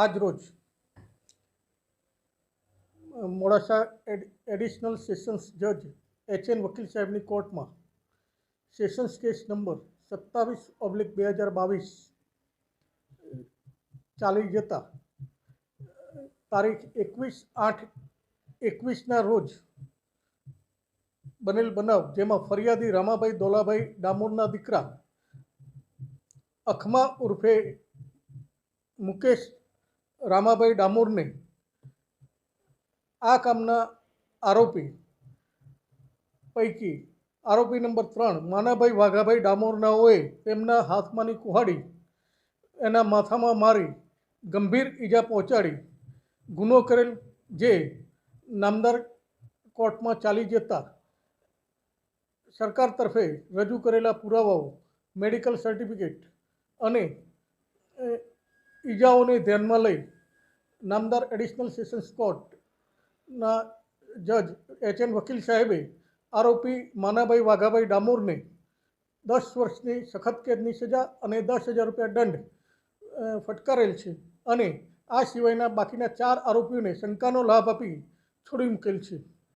આજ રોજ Modasa additional sessions જજ એચ એન વકીલ સાહેબની કોર્ટમાં સેશન્સ કેસ નંબર સત્તાવીસ ઓબ્લિક બે હજાર બાવીસ ચાલી જતા તારીખ એકવીસ આઠ એકવીસના રોજ બનેલ બનાવ જેમાં ફરિયાદી રામાભાઈ દોલાભાઈ ડામોરના દીકરા અખમા ઉર્ફે મુકેશ રામાભાઈ ડામોરને આ કામના આરોપી પૈકી આરોપી નંબર ત્રણ માનાભાઈ વાઘાભાઈ ડામોરનાઓએ તેમના હાથમાંની કુહાડી એના માથામાં મારી ગંભીર ઈજા પહોંચાડી. ગુનો કરેલ જે નામદાર કોર્ટમાં ચાલી જતા સરકાર તરફે રજૂ કરેલા પુરાવાઓ, મેડિકલ સર્ટિફિકેટ અને ઈજાઓને ધ્યાનમાં લઈ નામદાર એડિશનલ સેશન્સ કોર્ટના જજ એચ એન વકીલ સાહેબે આરોપી માનાભાઈ વાઘાભાઈ ડામોરને દસ વર્ષની સખત કેદની સજા અને દસ હજાર રૂપિયા દંડ ફટકારેલ છે અને આ સિવાયના બાકીના ચાર આરોપીઓને શંકાનો લાભ આપી છોડી મૂકેલ છે.